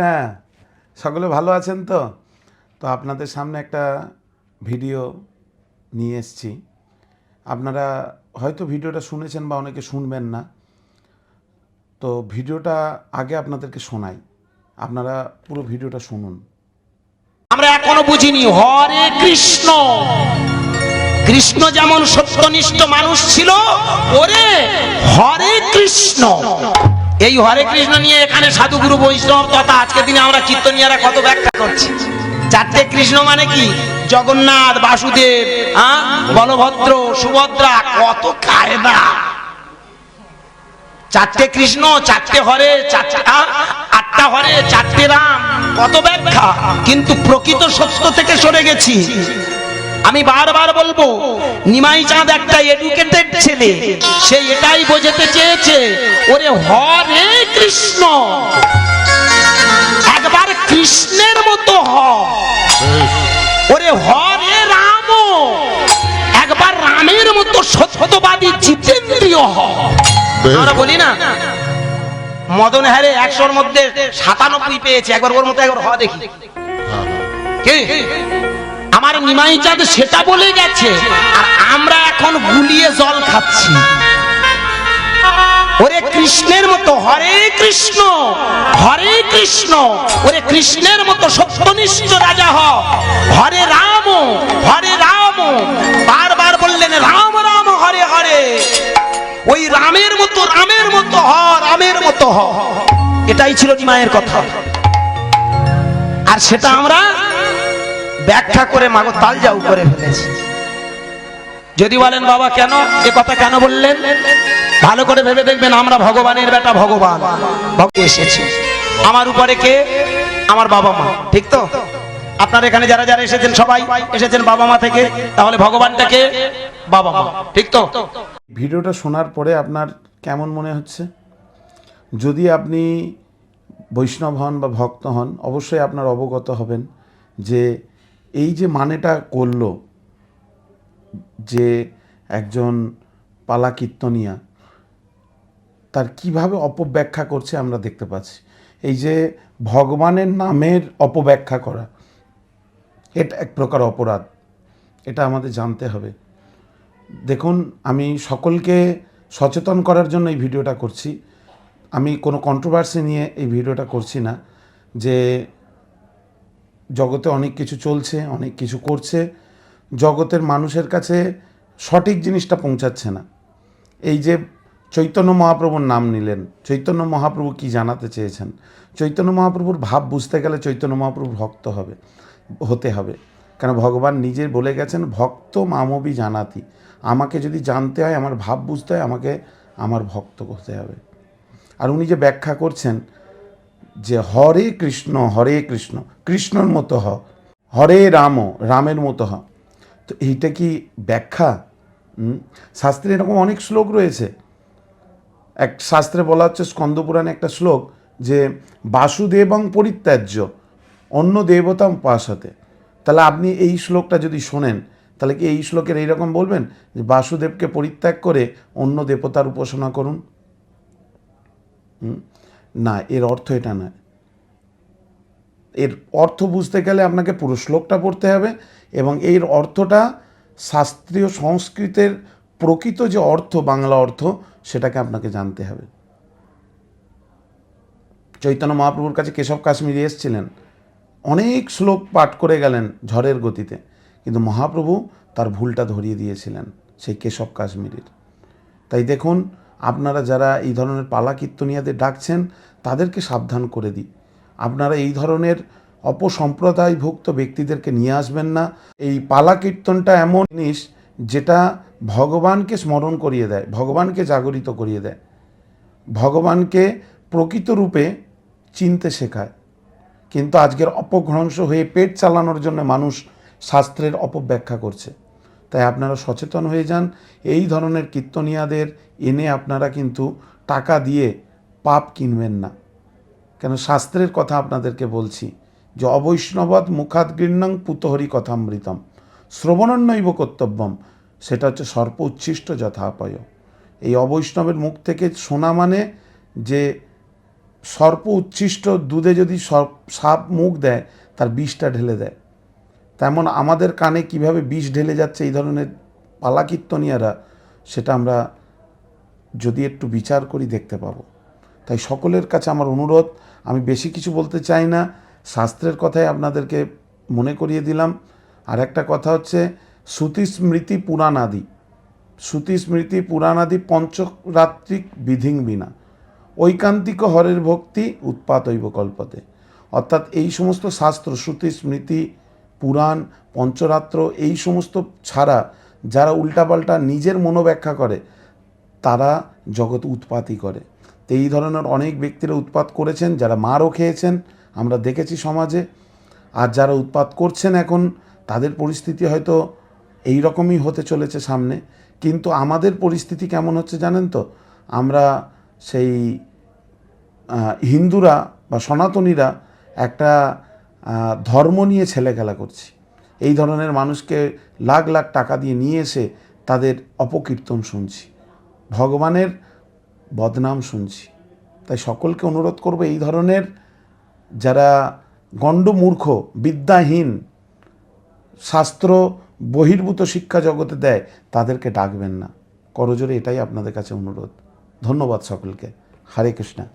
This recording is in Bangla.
কৃষ্ণা, সকলে ভালো আছেন তো? তো আপনাদের সামনে একটা ভিডিও নিয়ে এসেছি। আপনারা হয়তো ভিডিওটা শুনেছেন বা অনেকে শুনবেন না। তো ভিডিওটা আগে আপনাদেরকে শোনাই। আপনারা পুরো ভিডিওটা শুনুন। আমরা এখনও বুঝিনি, হরে কৃষ্ণ। কৃষ্ণ যেমন সত্যনিষ্ঠ মানুষ ছিল, ওরে হরে কৃষ্ণ। এই হরে কৃষ্ণ নিয়ে এখানে সাধুগুরু বৈষ্ণব তথা আজকের দিনে আমরা কীর্তনিয়ারা কত ব্যাখ্যা করছি। চারটে কৃষ্ণ মানে কি? জগন্নাথ, বাসুদেব হ্যাঁ বলভদ্র, সুভদ্রা, কত কায়দা। চারটে কৃষ্ণ, চারটে হরে আটটা হরে, চারটে রাম, কত ব্যাখ্যা। কিন্তু প্রকৃত সত্য থেকে সরে গেছি। আমি বারবার বলব, নিমাই চাঁদ একটা এডুকেটেড ছেলে, সে এটাই বোঝাতে চেয়েছে, ওরে হরে কৃষ্ণ। একবার কৃষ্ণের মতো হ। ওরে হরে রাম। একবার রামের মতো সত্যবাদী জিতেন্দ্রীয় হ। আমরা বলি না, মদন হারে একশোর মধ্যে সাতানব্বই পেয়েছে, একবার ওর মতো একবার হ দেখি। কি? আমার নিমাই চাঁদ সেটা বলে গেছে, আর আমরা এখন গুলিয়ে জল খাচ্ছি। ওরে কৃষ্ণের মতো, হরে কৃষ্ণ হরে কৃষ্ণ, ওরে কৃষ্ণের মতো সত্যনিষ্ঠ রাজা হরে রাম হরে রাম, বারবার বললেন, রাম রাম, হরে হরে। ওই রামের মতো রামের মতো হ, রামের মতো হ। এটাই ছিল নিমায়ের কথা। আর সেটা আমরা ব্যাখ্যা করে মাগো তাল যাও করে ফেলেছি। যদি বলেন, বাবা, কেন? এ কথা কেন বললেন? ভালো করে ভেবে দেখবেন, আমরা ভগবানের বেটা ভগবান। এসেছি। আমার উপরে কে? আমার বাবা মা। ঠিক তো? আপনার এখানে যারা যারা এসেছেন, সবাই এসেছেন বাবা মা থেকে, তাহলে ভগবানটাকে বাবা মা। ঠিক তো? ভিডিওটা শোনার পরে আপনার কেমন মনে হচ্ছে? যদি আপনি বৈষ্ণব হন বা ভক্ত হন, অবশ্যই আপনার অবগত হবেন যে এই যে মানেটা করল যে একজন পালা কীর্তনিয়া তার কীভাবে অপব্যাখ্যা করছে আমরা দেখতে পাচ্ছি। এই যে ভগবানের নামের অপব্যাখ্যা করা, এটা এক প্রকার অপরাধ। এটা আমাদের জানতে হবে। দেখুন, আমি সকলকে সচেতন করার জন্য এই ভিডিওটা করছি। আমি কোনো কন্ট্রোভার্সি নিয়ে এই ভিডিওটা করছি না যে জগতে অনেক কিছু চলছে, অনেক কিছু করছে। জগতের মানুষের কাছে সঠিক জিনিসটা পৌঁছাচ্ছে না। এই যে চৈতন্য মহাপ্রভুর নাম নিলেন, চৈতন্য মহাপ্রভু কি জানাতে চেয়েছেন? চৈতন্য মহাপ্রভুর ভাব বুঝতে গেলে চৈতন্য মহাপ্রভুর ভক্ত হবে, হতে হবে। কেন ভগবান নিজে বলে গেছেন, ভক্ত মামবি জানাতি। আমাকে যদি জানতে হয়, আমার ভাব বুঝতে হয়, আমাকে আমার ভক্ত হতে হবে। আর উনি যে ব্যাখ্যা করছেন যে হরে কৃষ্ণ হরে কৃষ্ণ, কৃষ্ণর মতো হ। হরে রাম, রামের মতো হ। তো এইটা কি ব্যাখ্যা? শাস্ত্রে এরকম অনেক শ্লোক রয়েছে। এক শাস্ত্রে বলা হচ্ছে স্কন্দপুরাণে একটা শ্লোক যে, বাসুদেবং পরিত্যাজ্য, অন্য দেবতাম পাশাতে তাহলে আপনি এই শ্লোকটা যদি শোনেন, তাহলে কি এই শ্লোকের এইরকম বলবেন? যে বাসুদেবকে পরিত্যাগ করে অন্য দেবতার উপাসনা করুন। হুম? না, এর অর্থ এটা নয়। এর অর্থ বুঝতে গেলে আপনাকে পুরো শ্লোকটা পড়তে হবে এবং এর অর্থটা শাস্ত্রীয় সংস্কৃতের প্রকৃত যে অর্থ, বাংলা অর্থ, সেটাকে আপনাকে জানতে হবে। চৈতন্য মহাপ্রভুর কাছে কেশব কাশ্মীরি এসেছিলেন। অনেক শ্লোক পাঠ করে গেলেন ঝড়ের গতিতে, কিন্তু মহাপ্রভু তার ভুলটা ধরিয়ে দিয়েছিলেন সেই কেশব কাশ্মীরির। তাই দেখুন আপনারা যারা এই ধরনের পালা কীর্তনিয়াদের ডাকছেন, তাদেরকে সাবধান করে দিই। আপনারা এই ধরনের অপসম্প্রদায়ভুক্ত ব্যক্তিদেরকে নিয়ে আসবেন না। এই পালা কীর্তনটা এমন জিনিস যেটা ভগবানকে স্মরণ করিয়ে দেয়, ভগবানকে জাগরিত করিয়ে দেয়। ভগবানকে প্রকৃত রূপে চিনতে শেখায়। কিন্তু আজকের অপভ্রংশ হয়ে পেট চালানোর জন্য মানুষ শাস্ত্রের অপব্যাখ্যা করছে। তাই আপনারা সচেতন হয়ে যান। এই ধরনের কীর্তনিয়াদের এনে আপনারা কিন্তু টাকা দিয়ে পাপ কিনবেন না। কেন শাস্ত্রের কথা আপনাদেরকে বলছি যে অবৈষ্ণবৎ মুখাত পুতহরি কথামৃতম, শ্রবণন্নৈব কর্তব্যম, সেটা হচ্ছে সর্প উচ্ছিষ্ট যথাপয়। এই অবৈষ্ণবের মুখ থেকে শোনা মানে যে সর্প উচ্ছিষ্ট দুধে যদি সাপ মুখ দেয়, তার বিষটা ঢেলে দেয়। তেমন আমাদের কানে কীভাবে বিষ ঢেলে যাচ্ছে এই ধরনের পালাকীর্তনিয়ারা, সেটা আমরা যদি একটু বিচার করি দেখতে পাবো। তাই সকলের কাছে আমার অনুরোধ, আমি বেশি কিছু বলতে চাই না, শাস্ত্রের কথাই আপনাদেরকে মনে করিয়ে দিলাম। আর একটা কথা হচ্ছে, শ্রুতি স্মৃতি পুরাণাদি, শ্রুতি স্মৃতি পুরাণাদি পঞ্চরাত্রিক বিধিং বিনা, ঐকান্তিক হরের ভক্তি উৎপাত ঐব কল্পতে। অর্থাৎ এই সমস্ত শাস্ত্র, শ্রুতি স্মৃতি পুরাণ, পঞ্চরাত্র এই সমস্ত ছাড়া যারা উল্টাপাল্টা নিজের মনোব্যাখ্যা করে, তারা জগৎ উৎপাতই করে। তো এই ধরনের অনেক ব্যক্তিরা উৎপাত করেছেন, যারা মারও খেয়েছেন, আমরা দেখেছি সমাজে। আর যারা উৎপাত করছেন এখন, তাদের পরিস্থিতি হয়তো এই রকমই হতে চলেছে সামনে। কিন্তু আমাদের পরিস্থিতি কেমন হচ্ছে জানেন তো? আমরা সেই হিন্দুরা বা সনাতনীরা একটা ধর্ম নিয়ে ছেলেখেলা করছি। এই ধরনের মানুষকে লাখ লাখ টাকা দিয়ে নিয়ে এসে তাদের অপকীর্তন শুনছি। ভগবানের বদনাম শুনছি। তাই সকলকে অনুরোধ করব এই ধরনের যারা গণ্ডমূর্খ, বিদ্যাহীন, শাস্ত্র বহির্ভূত শিক্ষা জগতে দেয়, তাদেরকে ডাকবেন না। করজোরে এটাই আপনাদের কাছে অনুরোধ। ধন্যবাদ সকলকে। হরে কৃষ্ণা।